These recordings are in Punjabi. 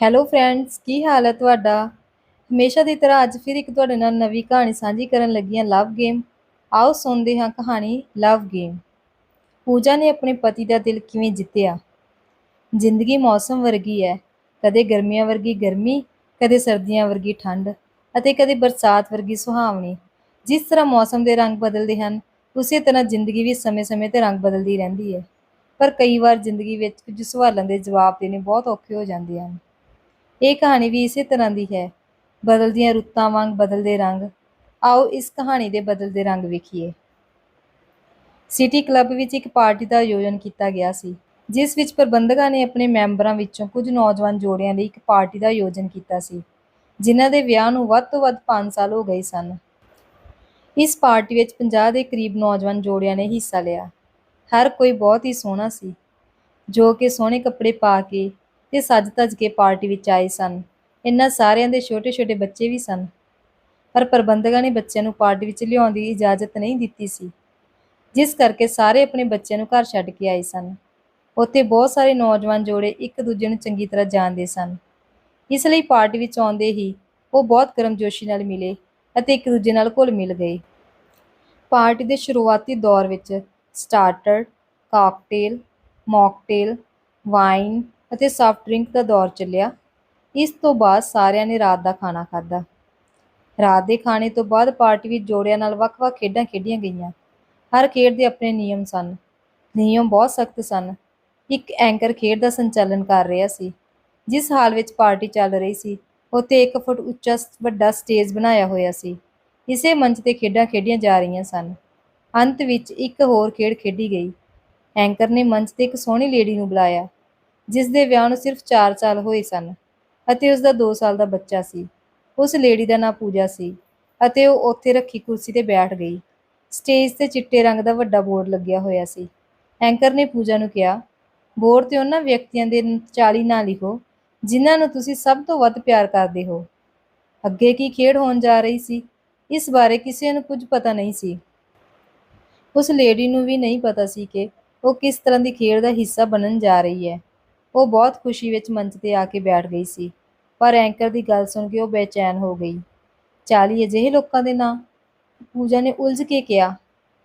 ਹੈਲੋ ਫਰੈਂਡਸ ਕੀ ਹਾਲ ਹੈ ਤੁਹਾਡਾ? ਹਮੇਸ਼ਾ ਦੀ ਤਰ੍ਹਾਂ ਅੱਜ ਫਿਰ ਇੱਕ ਤੁਹਾਡੇ ਨਾਲ ਨਵੀਂ ਕਹਾਣੀ ਸਾਂਝੀ ਕਰਨ ਲੱਗੀ ਹਾਂ ਲਵ ਗੇਮ ਆਓ ਸੁਣਦੇ ਹਾਂ ਕਹਾਣੀ ਲਵ ਗੇਮ ਪੂਜਾ ਨੇ ਆਪਣੇ ਪਤੀ ਦਾ ਦਿਲ ਕਿਵੇਂ ਜਿੱਤਿਆ? ਜ਼ਿੰਦਗੀ ਮੌਸਮ ਵਰਗੀ ਹੈ। ਕਦੇ ਗਰਮੀਆਂ ਵਰਗੀ ਗਰਮੀ, ਕਦੇ ਸਰਦੀਆਂ ਵਰਗੀ ਠੰਡ ਅਤੇ ਕਦੇ ਬਰਸਾਤ ਵਰਗੀ ਸੁਹਾਵਣੀ। ਜਿਸ ਤਰ੍ਹਾਂ ਮੌਸਮ ਦੇ ਰੰਗ ਬਦਲਦੇ ਹਨ, ਉਸੇ ਤਰ੍ਹਾਂ ਜ਼ਿੰਦਗੀ ਵੀ ਸਮੇਂ-ਸਮੇਂ ਤੇ ਰੰਗ ਬਦਲਦੀ ਰਹਿੰਦੀ ਹੈ। ਪਰ ਕਈ ਵਾਰ ਜ਼ਿੰਦਗੀ ਵਿੱਚ ਕੁਝ ਸਵਾਲਾਂ ਦੇ ਜਵਾਬ ਦੇਣੇ ਬਹੁਤ ਔਖੇ ਹੋ ਜਾਂਦੇ ਹਨ। ਇਹ ਕਹਾਣੀ ਵੀ ਇਸੇ ਤਰ੍ਹਾਂ ਦੀ ਹੈ। ਬਦਲਦੀਆਂ ਰੁੱਤਾਂ ਵਾਂਗ ਬਦਲਦੇ ਰੰਗ। ਆਓ ਇਸ ਕਹਾਣੀ ਦੇ ਬਦਲਦੇ ਰੰਗ ਵੇਖੀਏ। ਸਿਟੀ ਕਲੱਬ ਵਿੱਚ ਇੱਕ ਪਾਰਟੀ ਦਾ ਆਯੋਜਨ ਕੀਤਾ ਗਿਆ ਸੀ, ਜਿਸ ਵਿੱਚ ਪ੍ਰਬੰਧਕਾਂ ਨੇ ਆਪਣੇ ਮੈਂਬਰਾਂ ਵਿੱਚੋਂ ਕੁਝ ਨੌਜਵਾਨ ਜੋੜਿਆਂ ਲਈ ਇੱਕ ਪਾਰਟੀ ਦਾ ਆਯੋਜਨ ਕੀਤਾ ਸੀ, ਜਿਨ੍ਹਾਂ ਦੇ ਵਿਆਹ ਨੂੰ ਵੱਧ ਤੋਂ ਵੱਧ 5 ਸਾਲ ਹੋ ਗਏ ਸਨ। ਇਸ ਪਾਰਟੀ ਵਿੱਚ 50 ਦੇ ਕਰੀਬ ਨੌਜਵਾਨ ਜੋੜਿਆਂ ਨੇ ਹਿੱਸਾ ਲਿਆ। ਹਰ ਕੋਈ ਬਹੁਤ ਹੀ ਸੋਹਣਾ ਸੀ, ਜੋ ਕਿ ਸੋਹਣੇ ਕੱਪੜੇ ਪਾ ਕੇ ਤੇ ਸੱਜ-ਧੱਜ ਕੇ ਪਾਰਟੀ ਵਿੱਚ ਆਏ ਸਨ। ਇਹਨਾਂ ਸਾਰਿਆਂ ਦੇ ਛੋਟੇ-ਛੋਟੇ ਬੱਚੇ ਵੀ ਸਨ। ਪਰ ਪ੍ਰਬੰਧਕਾਂ ਨੇ ਬੱਚਿਆਂ ਨੂੰ ਪਾਰਟੀ ਵਿੱਚ ਲਿਆਉਣ ਦੀ ਇਜਾਜ਼ਤ ਨਹੀਂ ਦਿੱਤੀ ਸੀ। ਜਿਸ ਕਰਕੇ ਸਾਰੇ ਆਪਣੇ ਬੱਚਿਆਂ ਨੂੰ ਘਰ ਛੱਡ ਕੇ ਆਏ ਸਨ। ਉੱਥੇ ਬਹੁਤ ਸਾਰੇ ਨੌਜਵਾਨ ਜੋੜੇ ਇੱਕ ਦੂਜੇ ਨੂੰ ਚੰਗੀ ਤਰ੍ਹਾਂ ਜਾਣਦੇ ਸਨ। ਇਸ ਲਈ ਪਾਰਟੀ ਵਿੱਚ ਆਉਂਦੇ ਹੀ ਉਹ ਬਹੁਤ ਗਰਮਜੋਸ਼ੀ ਨਾਲ ਮਿਲੇ ਅਤੇ ਇੱਕ ਦੂਜੇ ਨਾਲ ਘੁਲ ਮਿਲ ਗਏ। ਪਾਰਟੀ ਦੇ ਸ਼ੁਰੂਆਤੀ ਦੌਰ ਵਿੱਚ ਸਟਾਰਟਰ, ਕਾਕਟੇਲ, ਮੌਕਟੇਲ, ਵਾਈਨ ਅਤੇ ਸਾਫਟ ਡਰਿੰਕ ਦਾ ਦੌਰ ਚੱਲਿਆ। ਇਸ ਤੋਂ ਬਾਅਦ ਸਾਰਿਆਂ ਨੇ ਰਾਤ ਦਾ ਖਾਣਾ ਖਾਧਾ। ਰਾਤ ਦੇ ਖਾਣੇ ਤੋਂ ਬਾਅਦ ਪਾਰਟੀ ਵਿੱਚ ਜੋੜਿਆਂ ਨਾਲ ਵੱਖ-ਵੱਖ ਖੇਡਾਂ ਖੇਡੀਆਂ ਗਈਆਂ। ਹਰ ਖੇਡ ਦੇ ਆਪਣੇ ਨਿਯਮ ਸਨ। ਨਿਯਮ ਬਹੁਤ ਸਖਤ ਸਨ। ਇੱਕ ਐਂਕਰ ਖੇਡ ਦਾ ਸੰਚਾਲਨ ਕਰ ਰਿਹਾ ਸੀ। ਜਿਸ ਹਾਲ ਵਿੱਚ ਪਾਰਟੀ ਚੱਲ ਰਹੀ ਸੀ, ਉੱਥੇ 1 ਫੁੱਟ ਉੱਚਾ ਵੱਡਾ ਸਟੇਜ ਬਣਾਇਆ ਹੋਇਆ ਸੀ। ਇਸੇ ਮੰਚ ਤੇ ਖੇਡਾਂ ਖੇਡੀਆਂ ਜਾ ਰਹੀਆਂ ਸਨ। ਅੰਤ ਵਿੱਚ ਇੱਕ ਹੋਰ ਖੇਡ ਖੇਡੀ ਗਈ। ਐਂਕਰ ਨੇ ਮੰਚ ਤੇ ਇੱਕ ਸੋਹਣੀ ਲੇਡੀ ਨੂੰ ਬੁਲਾਇਆ। ਜਿਸ ਦੇ ਵਿਆਹ ਨੂੰ ਸਿਰਫ 4 ਸਾਲ ਹੋਏ ਸਨ ਅਤੇ ਉਸ ਦਾ 2 ਸਾਲ ਦਾ ਬੱਚਾ ਸੀ। ਉਸ ਲੇਡੀ ਦਾ ਨਾਂ ਪੂਜਾ ਸੀ ਅਤੇ ਉਹ ਉੱਥੇ ਰੱਖੀ ਕੁਰਸੀ ਤੇ ਬੈਠ ਗਈ। ਸਟੇਜ ਤੇ ਚਿੱਟੇ ਰੰਗ ਦਾ ਵੱਡਾ ਬੋਰਡ ਲੱਗਿਆ ਹੋਇਆ ਸੀ। ਐਂਕਰ ਨੇ ਪੂਜਾ ਨੂੰ ਕਿਹਾ, ਬੋਰਡ ਤੇ ਉਹਨਾਂ ਵਿਅਕਤੀਆਂ ਦੇ 40 ਨਾਂ ਲਿਖੋ, ਜਿਨ੍ਹਾਂ ਨੂੰ ਤੁਸੀਂ ਸਭ ਤੋਂ ਵੱਧ ਪਿਆਰ ਕਰਦੇ ਹੋ। ਅੱਗੇ ਕੀ ਖੇਡ ਹੋਣ ਜਾ ਰਹੀ ਸੀ? ਇਸ ਬਾਰੇ ਕਿਸੇ ਨੂੰ ਕੁਝ ਪਤਾ ਨਹੀਂ ਸੀ। ਉਸ ਲੇਡੀ ਨੂੰ ਵੀ ਨਹੀਂ ਪਤਾ ਸੀ ਕਿ ਉਹ ਕਿਸ ਤਰ੍ਹਾਂ ਦੀ ਖੇਡ ਦਾ ਹਿੱਸਾ ਬਣਨ ਜਾ ਰਹੀ ਹੈ। ਉਹ ਬਹੁਤ ਖੁਸ਼ੀ ਵਿੱਚ ਮੰਚ ਤੇ ਆ ਕੇ ਬੈਠ ਗਈ ਸੀ, ਪਰ ਐਂਕਰ ਦੀ ਗੱਲ ਸੁਣ ਕੇ ਉਹ ਬੇਚੈਨ ਹੋ ਗਈ। 40 ਅਜਿਹੇ ਲੋਕਾਂ ਦੇ ਨਾਂ? ਪੂਜਾ ਨੇ ਉਲਝ ਕੇ ਕਿਹਾ,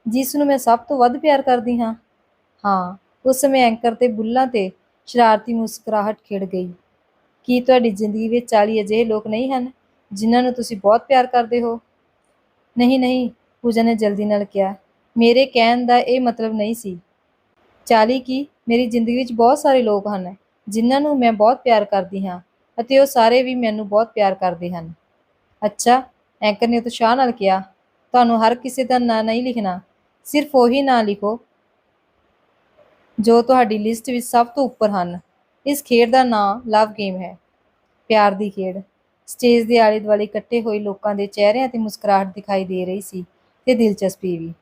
ਜਿਸ ਨੂੰ ਮੈਂ ਸਭ ਤੋਂ ਵੱਧ ਪਿਆਰ ਕਰਦੀ ਹਾਂ। ਹਾਂ, ਉਸ ਸਮੇਂ ਐਂਕਰ ਤੇ ਬੁੱਲਾਂ ਤੇ ਸ਼ਰਾਰਤੀ ਮੁਸਕਰਾਹਟ ਖਿੜ ਗਈ। ਕੀ ਤੁਹਾਡੀ ਜ਼ਿੰਦਗੀ ਵਿੱਚ 40 ਅਜਿਹੇ ਲੋਕ ਨਹੀਂ ਹਨ, ਜਿਨ੍ਹਾਂ ਨੂੰ ਤੁਸੀਂ ਬਹੁਤ ਪਿਆਰ ਕਰਦੇ ਹੋ? ਨਹੀਂ ਨਹੀਂ, ਪੂਜਾ ਨੇ ਜਲਦੀ ਨਾਲ ਕਿਹਾ, ਮੇਰੇ ਕਹਿਣ ਦਾ ਇਹ ਮਤਲਬ ਨਹੀਂ ਸੀ। 40 ਕੀ ਮੇਰੀ ਜ਼ਿੰਦਗੀ ਵਿੱਚ ਬਹੁਤ ਸਾਰੇ ਲੋਕ ਹਨ, ਜਿਨ੍ਹਾਂ ਨੂੰ ਮੈਂ ਬਹੁਤ ਪਿਆਰ ਕਰਦੀ ਹਾਂ ਅਤੇ ਉਹ ਸਾਰੇ ਵੀ ਮੈਨੂੰ ਬਹੁਤ ਪਿਆਰ ਕਰਦੇ ਹਨ। ਅੱਛਾ, ਐਂਕਰ ਨੇ ਉਤਸ਼ਾਹ ਨਾਲ ਕਿਹਾ, ਤੁਹਾਨੂੰ ਹਰ ਕਿਸੇ ਦਾ ਨਾਂ ਨਹੀਂ ਲਿਖਣਾ, ਸਿਰਫ ਉਹੀ ਨਾਂ ਲਿਖੋ ਜੋ ਤੁਹਾਡੀ ਲਿਸਟ ਵਿੱਚ ਸਭ ਤੋਂ ਉੱਪਰ ਹਨ। ਇਸ ਖੇਡ ਦਾ ਨਾਂ ਲਵ ਗੇਮ ਹੈ। ਪਿਆਰ ਦੀ ਖੇਡ। ਸਟੇਜ ਦੇ ਆਲੇ ਦੁਆਲੇ ਇਕੱਠੇ ਹੋਏ ਲੋਕਾਂ ਦੇ ਚਿਹਰਿਆਂ ਤੇ ਮੁਸਕਰਾਹਟ ਦਿਖਾਈ ਦੇ ਰਹੀ ਸੀ ਤੇ ਦਿਲਚਸਪੀ ਵੀ।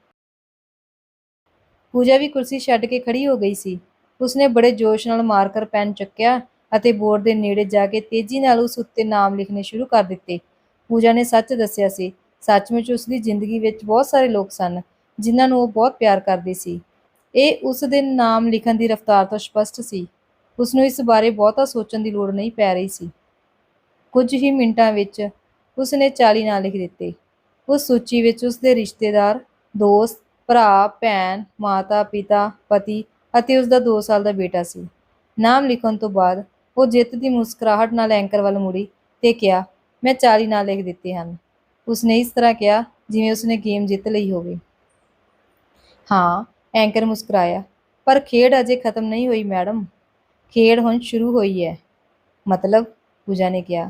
ਪੂਜਾ ਵੀ ਕੁਰਸੀ ਛੱਡ ਕੇ ਖੜੀ ਹੋ ਗਈ ਸੀ। ਉਸਨੇ ਬੜੇ ਜੋਸ਼ ਨਾਲ ਮਾਰਕਰ ਪੈਨ ਚੱਕਿਆ ਅਤੇ ਬੋਰਡ ਦੇ ਨੇੜੇ ਜਾ ਕੇ ਤੇਜ਼ੀ ਨਾਲ ਉਸ ਉੱਤੇ ਨਾਮ ਲਿਖਣੇ ਸ਼ੁਰੂ ਕਰ ਦਿੱਤੇ। ਪੂਜਾ ਨੇ ਸੱਚ ਦੱਸਿਆ ਸੀ, ਸੱਚਮੁੱਚ ਉਸ ਦੀ ਜ਼ਿੰਦਗੀ ਵਿੱਚ ਬਹੁਤ ਸਾਰੇ ਲੋਕ ਸਨ, ਜਿਨ੍ਹਾਂ ਨੂੰ ਉਹ ਬਹੁਤ ਪਿਆਰ ਕਰਦੀ ਸੀ। ਇਹ ਉਸ ਦੇ ਨਾਮ ਲਿਖਣ ਦੀ ਰਫ਼ਤਾਰ ਤੋਂ ਸਪਸ਼ਟ ਸੀ। ਉਸ ਨੂੰ ਇਸ ਬਾਰੇ ਬਹੁਤਾ ਸੋਚਣ ਦੀ ਲੋੜ ਨਹੀਂ ਪੈ ਰਹੀ ਸੀ। ਕੁਝ ਹੀ ਮਿੰਟਾਂ ਵਿੱਚ ਉਸ ਨੇ 40 ਨਾਂ ਲਿਖ ਦਿੱਤੇ। ਉਸ ਸੂਚੀ ਵਿੱਚ ਉਸ ਦੇ ਰਿਸ਼ਤੇਦਾਰ, ਦੋਸਤ ਭਰਾ, ਭੈਣ, ਮਾਤਾ, ਪਿਤਾ, ਪਤੀ ਅਤੇ ਉਸ ਦਾ 2 ਸਾਲ ਦਾ ਬੇਟਾ ਸੀ। ਨਾਮ ਲਿਖਣ ਤੋਂ ਬਾਅਦ ਉਹ ਜਿੱਤ ਦੀ ਮੁਸਕਰਾਹਟ ਨਾਲ ਐਂਕਰ ਵੱਲ ਮੁੜੀ ਤੇ ਕਿਹਾ, ਮੈਂ 40 ਨਾਂ ਲਿਖ ਦਿੱਤੇ ਹਨ। ਉਸਨੇ ਇਸ ਤਰ੍ਹਾਂ ਕਿਹਾ, ਜਿਵੇਂ ਉਸਨੇ ਗੇਮ ਜਿੱਤ ਲਈ ਹੋਵੇ। ਹਾਂ, ਐਂਕਰ ਮੁਸਕਰਾਇਆ, ਪਰ ਖੇਡ ਅਜੇ ਖਤਮ ਨਹੀਂ ਹੋਈ, ਮੈਡਮ। ਖੇਡ ਹੁਣ ਸ਼ੁਰੂ ਹੋਈ ਹੈ। ਮਤਲਬ, ਪੂਜਾ ਨੇ ਕਿਹਾ।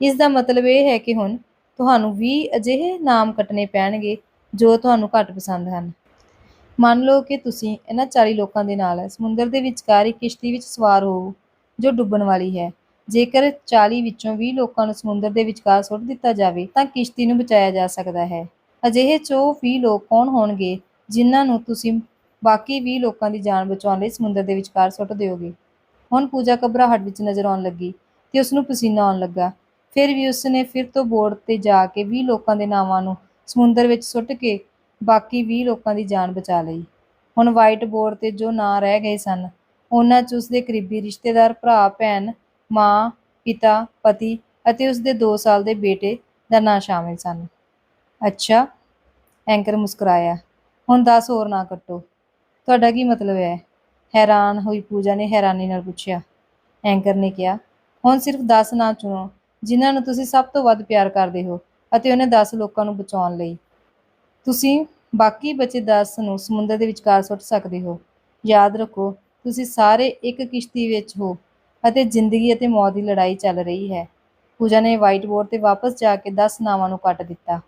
ਇਸ ਦਾ ਮਤਲਬ ਇਹ ਹੈ ਕਿ ਹੁਣ ਤੁਹਾਨੂੰ 20 ਅਜਿਹੇ ਨਾਮ ਕੱਟਣੇ ਪੈਣਗੇ ਜੋ ਤੁਹਾਨੂੰ ਘੱਟ ਪਸੰਦ ਹਨ। ਮੰਨ ਲਓ ਕਿ ਤੁਸੀਂ ਇਹਨਾਂ 40 ਲੋਕਾਂ ਦੇ ਨਾਲ ਸਮੁੰਦਰ ਦੇ ਵਿਚਕਾਰ ਇੱਕ ਕਿਸ਼ਤੀ ਵਿੱਚ ਸਵਾਰ ਹੋ, ਜੋ ਡੁੱਬਣ ਵਾਲੀ ਹੈ। ਜੇਕਰ 40 ਵਿੱਚੋਂ 20 ਲੋਕਾਂ ਨੂੰ ਸਮੁੰਦਰ ਦੇ ਵਿਚਕਾਰ ਸੁੱਟ ਦਿੱਤਾ ਜਾਵੇ, ਤਾਂ ਕਿਸ਼ਤੀ ਨੂੰ ਬਚਾਇਆ ਜਾ ਸਕਦਾ ਹੈ। ਅਜਿਹੇ 'ਚੋਂ 20 ਲੋਕ ਕੌਣ ਹੋਣਗੇ, ਜਿਨ੍ਹਾਂ ਨੂੰ ਤੁਸੀਂ ਬਾਕੀ 20 ਲੋਕਾਂ ਦੀ ਜਾਨ ਬਚਾਉਣ ਲਈ ਸਮੁੰਦਰ ਦੇ ਵਿਚਕਾਰ ਸੁੱਟ ਦਿਓਗੇ? ਹੁਣ ਪੂਜਾ ਘਬਰਾਹਟ ਵਿੱਚ ਨਜ਼ਰ ਆਉਣ ਲੱਗੀ ਤੇ ਉਸ ਨੂੰ ਪਸੀਨਾ ਆਉਣ ਲੱਗਾ। ਫਿਰ ਵੀ ਉਸ ਨੇ ਫਿਰ ਤੋਂ ਬੋਰਡ ਤੇ ਜਾ ਕੇ 20 ਲੋਕਾਂ ਦੇ ਨਾਵਾਂ ਨੂੰ ਸਮੁੰਦਰ ਵਿੱਚ ਸੁੱਟ ਕੇ ਬਾਕੀ 20 ਲੋਕਾਂ ਦੀ ਜਾਨ ਬਚਾ ਲਈ। ਹੁਣ ਵਾਈਟ ਬੋਰਡ ਤੇ ਜੋ ਨਾਂ ਰਹਿ ਗਏ ਸਨ, ਉਹਨਾਂ 'ਚ ਉਸਦੇ ਕਰੀਬੀ ਰਿਸ਼ਤੇਦਾਰ, ਭਰਾ, ਭੈਣ, ਮਾਂ, ਪਿਤਾ, ਪਤੀ ਅਤੇ ਉਸਦੇ 2 ਸਾਲ ਦੇ ਬੇਟੇ ਦਾ ਨਾਂ ਸ਼ਾਮਿਲ ਸਨ। ਅੱਛਾ, ਐਂਕਰ ਮੁਸਕਰਾਇਆ। ਹੁਣ 10 ਹੋਰ ਨਾ ਕੱਟੋ। ਤੁਹਾਡਾ ਕੀ ਮਤਲਬ ਹੈ? ਹੈਰਾਨ ਹੋਈ ਪੂਜਾ ਨੇ ਹੈਰਾਨੀ ਨਾਲ ਪੁੱਛਿਆ। ਐਂਕਰ ਨੇ ਕਿਹਾ, ਹੁਣ ਸਿਰਫ 10 ਨਾਂ ਚੁਣੋ, ਜਿਨ੍ਹਾਂ ਨੂੰ ਤੁਸੀਂ ਸਭ ਤੋਂ ਵੱਧ ਪਿਆਰ ਕਰਦੇ ਹੋ। ਅਤੇ ਉਹਨੇ 10 ਲੋਕਾਂ ਨੂੰ ਬਚਾਉਣ ਲਈ। ਤੁਸੀਂ ਬਾਕੀ ਬਚੇ 10 ਨੂੰ ਸਮੁੰਦਰ ਦੇ ਵਿਚਕਾਰ ਸੁੱਟ ਸਕਦੇ ਹੋ। ਯਾਦ ਰੱਖੋ, ਤੁਸੀਂ ਸਾਰੇ ਇੱਕ ਕਿਸ਼ਤੀ ਵਿੱਚ ਹੋ ਅਤੇ ਜ਼ਿੰਦਗੀ ਅਤੇ ਮੌਤ ਦੀ ਲੜਾਈ ਚੱਲ ਰਹੀ ਹੈ। ਪੂਜਾ ਨੇ ਵਾਈਟ ਬੋਰਡ ਤੇ ਵਾਪਸ ਜਾ ਕੇ 10 ਨਾਵਾਂ ਨੂੰ ਕੱਟ ਦਿੱਤਾ।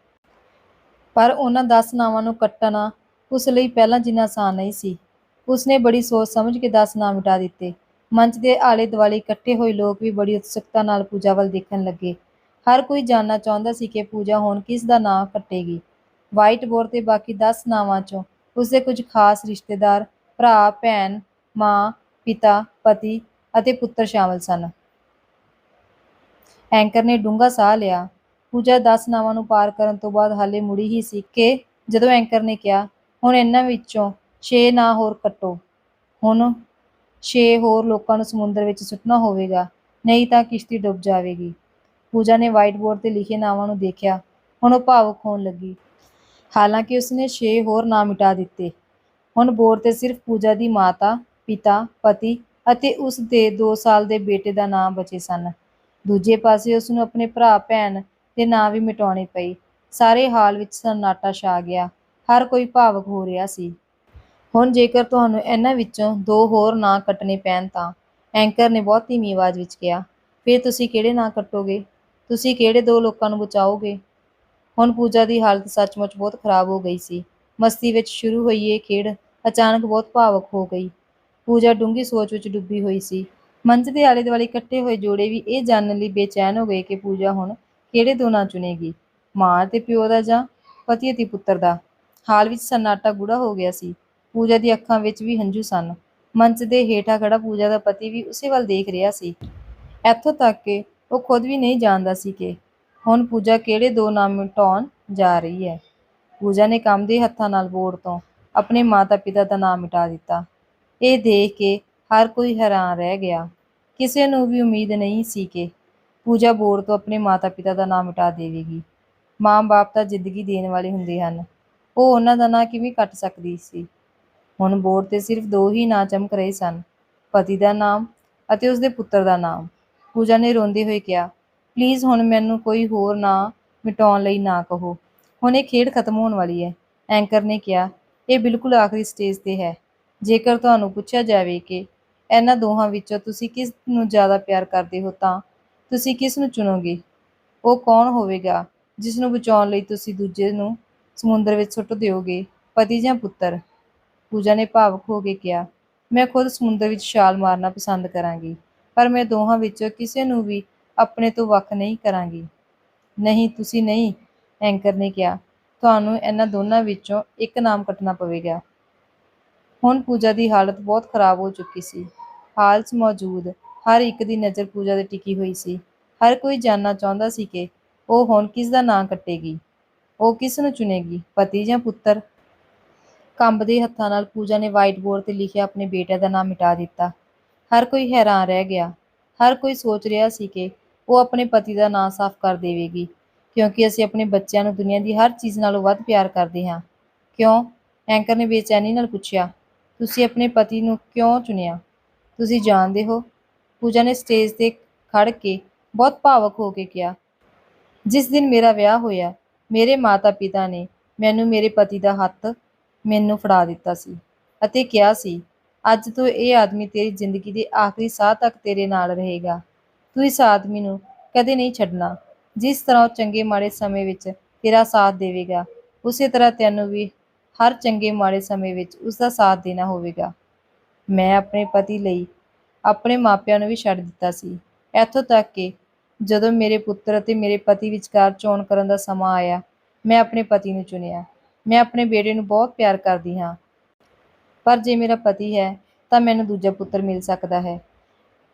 ਪਰ ਉਹਨਾਂ 10 ਨਾਵਾਂ ਨੂੰ ਕੱਟਣਾ ਉਸ ਲਈ ਪਹਿਲਾਂ ਜਿੰਨਾ ਆਸਾਨ ਨਹੀਂ ਸੀ। ਉਸਨੇ ਬੜੀ ਸੋਚ ਸਮਝ ਕੇ 10 ਨਾਮ ਮਿਟਾ ਦਿੱਤੇ। ਮੰਚ ਦੇ ਆਲੇ ਦੁਆਲੇ ਇਕੱਠੇ ਹੋਏ ਲੋਕ ਵੀ ਬੜੀ ਉਤਸੁਕਤਾ ਨਾਲ ਪੂਜਾ ਵੱਲ ਦੇਖਣ ਲੱਗੇ। ਹਰ ਕੋਈ ਜਾਣਨਾ ਚਾਹੁੰਦਾ ਸੀ ਕਿ ਪੂਜਾ ਹੁਣ ਕਿਸ ਦਾ ਨਾਂ ਕੱਟੇਗੀ। ਵਾਈਟ ਬੋਰਡ ਤੇ ਬਾਕੀ 10 ਨਾਵਾਂ ਚੋਂ ਉਸਦੇ ਕੁਝ ਖਾਸ ਰਿਸ਼ਤੇਦਾਰ, ਭਰਾ, ਭੈਣ, ਮਾਂ, ਪਿਤਾ, ਪਤੀ ਅਤੇ ਪੁੱਤਰ ਸ਼ਾਮਲ ਸਨ। ਐਂਕਰ ਨੇ ਡੂੰਘਾ ਸਾਹ ਲਿਆ। ਪੂਜਾ 10 ਨਾਵਾਂ ਨੂੰ ਪਾਰ ਕਰਨ ਤੋਂ ਬਾਅਦ ਹਾਲੇ ਮੁੜੀ ਹੀ ਸੀ ਕਿ ਜਦੋਂ ਐਂਕਰ ਨੇ ਕਿਹਾ, ਹੁਣ ਇਹਨਾਂ ਵਿੱਚੋਂ 6 ਨਾਂ ਹੋਰ ਕੱਟੋ। ਹੁਣ 6 ਹੋਰ ਲੋਕਾਂ ਨੂੰ ਸਮੁੰਦਰ ਵਿੱਚ ਸੁੱਟਣਾ ਹੋਵੇਗਾ, ਨਹੀਂ ਤਾਂ ਕਿਸ਼ਤੀ ਡੁੱਬ ਜਾਵੇਗੀ। ਪੂਜਾ ਨੇ ਵਾਈਟ ਬੋਰਡ ਤੇ ਲਿਖੇ ਨਾਵਾਂ ਨੂੰ ਦੇਖਿਆ। ਹੁਣ ਉਹ ਭਾਵੁਕ ਹੋਣ ਲੱਗੀ। ਹਾਲਾਂਕਿ ਉਸਨੇ 6 ਹੋਰ ਨਾਂ ਮਿਟਾ ਦਿੱਤੇ। ਹੁਣ ਬੋਰਡ ਤੇ ਸਿਰਫ ਪੂਜਾ ਦੀ ਮਾਤਾ, ਪਿਤਾ, ਪਤੀ ਅਤੇ ਉਸ ਦੇ 2 ਸਾਲ ਦੇ ਬੇਟੇ ਦਾ ਨਾਮ ਬਚੇ ਸਨ। ਦੂਜੇ ਪਾਸੇ ਉਸ ਨੂੰ ਆਪਣੇ ਭਰਾ, ਭੈਣ ਦੇ ਨਾਂ ਵੀ ਮਿਟਾਉਣੇ ਪਏ। ਸਾਰੇ ਹਾਲ ਵਿੱਚ ਸਨਾਟਾ ਛਾ ਗਿਆ। ਹਰ ਕੋਈ ਭਾਵਕ ਹੋ ਰਿਹਾ ਸੀ। ਹੁਣ ਜੇਕਰ ਤੁਹਾਨੂੰ ਇਹਨਾਂ ਵਿੱਚੋਂ ਦੋ ਹੋਰ ਨਾਂ ਕੱਟਣੇ ਪੈਣ ਤਾਂ ਐਂਕਰ ਨੇ ਬਹੁਤ ਧੀਮੀ ਆਵਾਜ਼ ਵਿੱਚ ਕਿਹਾ, ਫਿਰ ਤੁਸੀਂ ਕਿਹੜੇ ਨਾਂ ਕੱਟੋਗੇ? ਤੁਸੀਂ ਕਿਹੜੇ ਦੋ ਲੋਕਾਂ ਨੂੰ ਬਚਾਓਗੇ? ਹੁਣ ਪੂਜਾ ਦੀ ਹਾਲਤ ਸੱਚਮੁੱਚ ਬਹੁਤ ਖਰਾਬ ਹੋ ਗਈ ਸੀ। ਮਸਤੀ ਵਿੱਚ ਸ਼ੁਰੂ ਹੋਈ ਇਹ ਖੇਡ ਅਚਾਨਕ ਬਹੁਤ ਭਾਵਕ ਹੋ ਗਈ। ਪੂਜਾ ਡੂੰਘੀ ਸੋਚ ਵਿੱਚ ਡੁੱਬੀ ਹੋਈ ਸੀ। ਮੰਚ ਦੇ ਆਲੇ ਦੁਆਲੇ ਇਕੱਠੇ ਹੋਏ ਜੋੜੇ ਵੀ ਇਹ ਜਾਣਨ ਲਈ ਬੇਚੈਨ ਹੋ ਗਏ ਕਿ ਪੂਜਾ ਹੁਣ ਕਿਹੜੇ ਦੋ ਨਾਂ ਚੁਣੇਗੀ? ਮਾਂ ਤੇ ਪਿਓ ਦਾ ਜਾਂ ਪਤੀ ਅਤੇ ਪੁੱਤਰ ਦਾ? ਹਾਲ ਵਿੱਚ ਸਨਾਟਾ ਗੂੜਾ ਹੋ ਗਿਆ ਸੀ। ਪੂਜਾ ਦੀ ਅੱਖਾਂ ਵਿੱਚ ਵੀ ਹੰਝੂ ਸਨ। ਮੰਚ ਦੇ ਹੇਠਾਂ ਖੜਾ ਪੂਜਾ ਦਾ ਪਤੀ ਵੀ ਉਸੇ ਵੱਲ ਦੇਖ ਰਿਹਾ ਸੀ। ਇੱਥੋਂ ਤੱਕ ਕਿ ਉਹ ਖੁਦ ਵੀ ਨਹੀਂ ਜਾਣਦਾ ਸੀ ਕਿ ਹੁਣ ਪੂਜਾ ਕਿਹੜੇ ਦੋ ਨਾਮ ਮਿਟਾਉਣ ਜਾ ਰਹੀ ਹੈ। ਪੂਜਾ ਨੇ ਕੰਮ ਦੇ ਹੱਥਾਂ ਨਾਲ ਬੋਰਡ ਤੋਂ ਆਪਣੇ ਮਾਤਾ-ਪਿਤਾ ਦਾ ਨਾਮ ਮਿਟਾ ਦਿੱਤਾ। ਇਹ ਦੇਖ ਕੇ ਹਰ ਕੋਈ ਹੈਰਾਨ ਰਹਿ ਗਿਆ। ਕਿਸੇ ਨੂੰ ਵੀ ਉਮੀਦ ਨਹੀਂ ਸੀ ਕਿ ਪੂਜਾ ਬੋਰਡ ਤੋਂ ਆਪਣੇ ਮਾਤਾ-ਪਿਤਾ ਦਾ ਨਾਮ ਮਿਟਾ ਦੇਵੇਗੀ। ਮਾਂ-ਬਾਪ ਤਾਂ ਜ਼ਿੰਦਗੀ ਦੇਣ ਵਾਲੇ ਹੁੰਦੇ ਹਨ। ਉਹ ਉਹਨਾਂ ਦਾ ਨਾਂ ਕਿਵੇਂ ਕੱਟ ਸਕਦੀ ਸੀ? ਹੁਣ ਬੋਰਡ ਤੇ ਸਿਰਫ ਦੋ ਹੀ ਨਾਂ ਚਮਕ ਰਹੇ ਸਨ। ਪਤੀ ਦਾ ਨਾਮ ਅਤੇ ਉਸਦੇ ਪੁੱਤਰ ਦਾ ਨਾਮ। ਪੂਜਾ ਨੇ ਰੋਂਦੇ ਹੋਏ ਕਿਹਾ ਪਲੀਜ਼ ਹੁਣ ਮੈਨੂੰ ਕੋਈ ਹੋਰ ਨਾਂ ਮਿਟਾਉਣ ਲਈ ਨਾ ਕਹੋ। ਹੁਣ ਇਹ ਖੇਡ ਖਤਮ ਹੋਣ ਵਾਲੀ ਹੈ। ਐਂਕਰ ਨੇ ਕਿਹਾ, ਇਹ ਬਿਲਕੁਲ ਆਖਰੀ ਸਟੇਜ ਤੇ ਹੈ। ਜੇਕਰ ਤੁਹਾਨੂੰ ਪੁੱਛਿਆ ਜਾਵੇ ਕਿ ਇਹਨਾਂ ਦੋਹਾਂ ਵਿੱਚੋਂ ਤੁਸੀਂ ਕਿਸ ਨੂੰ ਜ਼ਿਆਦਾ ਪਿਆਰ ਕਰਦੇ ਹੋ ਤਾਂ ਤੁਸੀਂ ਕਿਸ ਨੂੰ ਚੁਣੋਗੇ? ਉਹ ਕੌਣ ਹੋਵੇਗਾ ਜਿਸ ਨੂੰ ਬਚਾਉਣ ਲਈ ਤੁਸੀਂ ਦੂਜੇ ਨੂੰ ਸਮੁੰਦਰ ਵਿੱਚ ਸੁੱਟ ਦਿਓਗੇ, ਪਤੀ ਜਾਂ ਪੁੱਤਰ? ਪੂਜਾ ਨੇ ਭਾਵਕ ਹੋ ਕੇ ਕਿਹਾ, ਮੈਂ ਖੁਦ ਸਮੁੰਦਰ ਵਿੱਚ ਛਾਲ ਮਾਰਨਾ ਪਸੰਦ ਕਰਾਂਗੀ। ਪਰ ਮੈਂ ਦੋਹਾਂ ਵਿੱਚੋਂ ਕਿਸੇ ਨੂੰ ਵੀ ਆਪਣੇ ਤੋਂ ਵੱਖ ਨਹੀਂ ਕਰਾਂਗੀ। ਨਹੀਂ, ਤੁਸੀਂ ਨਹੀਂ, ਐਂਕਰ ਨੇ ਕਿਹਾ। ਤੁਹਾਨੂੰ ਇਹਨਾਂ ਦੋਨਾਂ ਵਿੱਚੋਂ ਇੱਕ ਨਾਮ ਕੱਟਣਾ ਪਵੇਗਾ। ਹੁਣ ਪੂਜਾ ਦੀ ਹਾਲਤ ਬਹੁਤ ਖਰਾਬ ਹੋ ਚੁੱਕੀ ਸੀ। ਹਾਲ 'ਚ ਮੌਜੂਦ। ਹਰ ਇੱਕ ਦੀ ਨਜ਼ਰ ਪੂਜਾ ਤੇ ਟਿਕੀ ਹੋਈ ਸੀ। ਹਰ ਕੋਈ ਜਾਣਨਾ ਚਾਹੁੰਦਾ ਸੀ ਕਿ ਉਹ ਹੁਣ ਕਿਸ ਦਾ ਨਾਂ ਕੱਟੇਗੀ। ਉਹ ਕਿਸ ਨੂੰ ਚੁਣੇਗੀ? ਪਤੀ ਜਾਂ ਪੁੱਤਰ? ਕੰਬਦੇ ਹੱਥਾਂ ਨਾਲ ਪੂਜਾ ਨੇ ਵਾਈਟ ਬੋਰਡ ਤੇ ਲਿਖਿਆ ਆਪਣੇ ਬੇਟੇ ਦਾ ਨਾਮ ਮਿਟਾ ਦਿੱਤਾ। ਹਰ ਕੋਈ ਹੈਰਾਨ ਰਹਿ ਗਿਆ। ਹਰ ਕੋਈ ਸੋਚ ਰਿਹਾ ਸੀ ਕਿ ਉਹ ਆਪਣੇ ਪਤੀ ਦਾ ਨਾਂ ਸਾਫ਼ ਕਰ ਦੇਵੇਗੀ, ਕਿਉਂਕਿ ਅਸੀਂ ਆਪਣੇ ਬੱਚਿਆਂ ਨੂੰ ਦੁਨੀਆ ਦੀ ਹਰ ਚੀਜ਼ ਨਾਲੋਂ ਵੱਧ ਪਿਆਰ ਕਰਦੇ ਹਾਂ। ਕਿਉਂ? ਐਂਕਰ ਨੇ ਬੇਚੈਨੀ ਨਾਲ ਪੁੱਛਿਆ, ਤੁਸੀਂ ਆਪਣੇ ਪਤੀ ਨੂੰ ਕਿਉਂ ਚੁਣਿਆ? ਤੁਸੀਂ ਜਾਣਦੇ ਹੋ? ਪੂਜਾ ਨੇ ਸਟੇਜ ਤੇ ਖੜ ਕੇ ਬਹੁਤ ਭਾਵਕ ਹੋ ਕੇ ਕਿਹਾ, ਜਿਸ ਦਿਨ ਮੇਰਾ ਵਿਆਹ ਹੋਇਆ, ਮੇਰੇ ਮਾਤਾ-ਪਿਤਾ ਨੇ ਮੈਨੂੰ ਮੇਰੇ ਪਤੀ ਦਾ ਹੱਥ ਮੈਨੂੰ ਫੜਾ ਦਿੱਤਾ ਸੀ ਅਤੇ ਕਿਹਾ ਸੀ ਅੱਜ ਤੋਂ ਇਹ ਆਦਮੀ ਤੇਰੀ ਜ਼ਿੰਦਗੀ ਦੇ ਆਖਰੀ ਸਾਹ ਤੱਕ ਤੇਰੇ ਨਾਲ ਰਹੇਗਾ। ਤੂੰ ਇਸ ਆਦਮੀ ਨੂੰ ਕਦੇ ਨਹੀਂ ਛੱਡਣਾ, ਜਿਸ ਤਰ੍ਹਾਂ ਉਹ ਚੰਗੇ ਮਾੜੇ ਸਮੇਂ ਵਿੱਚ ਤੇਰਾ ਸਾਥ ਦੇਵੇਗਾ, ਉਸੇ ਤਰ੍ਹਾਂ ਤੈਨੂੰ ਵੀ ਹਰ ਚੰਗੇ ਮਾੜੇ ਸਮੇਂ ਵਿੱਚ ਉਸ ਦਾ ਸਾਥ ਦੇਣਾ ਹੋਵੇਗਾ। ਮੈਂ ਆਪਣੇ ਪਤੀ ਲਈ ਆਪਣੇ ਮਾਪਿਆਂ ਨੂੰ ਵੀ ਛੱਡ ਦਿੱਤਾ ਸੀ। ਇੱਥੋਂ ਤੱਕ ਕਿ ਜਦੋਂ ਮੇਰੇ ਪੁੱਤਰ ਅਤੇ ਮੇਰੇ ਪਤੀ ਵਿਚਕਾਰ ਚੋਣ ਕਰਨ ਦਾ ਸਮਾਂ ਆਇਆ, ਮੈਂ ਆਪਣੇ ਪਤੀ ਨੂੰ ਚੁਣਿਆ। ਮੈਂ ਆਪਣੇ ਬੇਟੇ ਨੂੰ ਬਹੁਤ ਪਿਆਰ ਕਰਦੀ ਹਾਂ। ਪਰ ਜੇ ਮੇਰਾ ਪਤੀ ਹੈ, ਤਾਂ ਮੈਨੂੰ ਦੂਜਾ ਪੁੱਤਰ ਮਿਲ ਸਕਦਾ ਹੈ।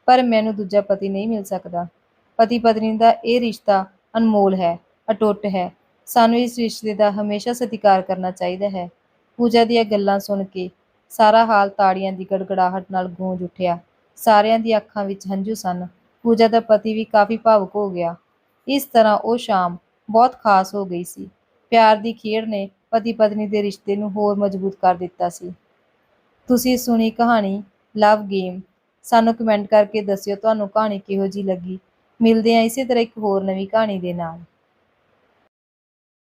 ਪਰ ਮੈਨੂੰ ਦੂਜਾ ਪਤੀ ਨਹੀਂ ਮਿਲ ਸਕਦਾ। ਪਤੀ ਪਤਨੀ ਦਾ ਇਹ ਰਿਸ਼ਤਾ ਅਨਮੋਲ ਹੈ, ਅਟੁੱਟ ਹੈ। ਸਾਨੂੰ ਇਸ ਰਿਸ਼ਤੇ ਦਾ ਹਮੇਸ਼ਾ ਸਤਿਕਾਰ ਕਰਨਾ ਚਾਹੀਦਾ ਹੈ। ਪੂਜਾ ਦੀਆਂ ਗੱਲਾਂ ਸੁਣ ਕੇ ਸਾਰਾ ਹਾਲ ਤਾੜੀਆਂ ਦੀ ਗੜਗੜਾਹਟ ਨਾਲ ਗੂੰਜ ਉੱਠਿਆ। ਸਾਰਿਆਂ ਦੀ ਅੱਖਾਂ ਵਿੱਚ ਹੰਝੂ ਸਨ। ਪੂਜਾ ਦਾ ਪਤੀ ਵੀ ਕਾਫੀ ਭਾਵੁਕ ਹੋ ਗਿਆ। ਇਸ ਤਰ੍ਹਾਂ ਉਹ ਸ਼ਾਮ ਬਹੁਤ ਖਾਸ ਹੋ ਗਈ ਸੀ। ਪਿਆਰ ਦੀ ਖੇਡ ਨੇ ਪਤੀ ਪਤਨੀ ਦੇ ਰਿਸ਼ਤੇ ਨੂੰ ਹੋਰ ਮਜ਼ਬੂਤ ਕਰ ਦਿੱਤਾ ਸੀ। ਤੁਸੀਂ ਸੁਣੀ ਕਹਾਣੀ ਲਵ ਗੇਮ ਸਾਨੂੰ ਕਮੈਂਟ ਕਰਕੇ ਦੱਸਿਓ ਤੁਹਾਨੂੰ ਕਹਾਣੀ ਕਿਹੋ ਜੀ ਲੱਗੀ। ਮਿਲਦੇ ਹਾਂ ਇਸੇ ਤਰ੍ਹਾਂ ਇੱਕ ਹੋਰ ਨਵੀਂ ਕਹਾਣੀ ਦੇ ਨਾਲ।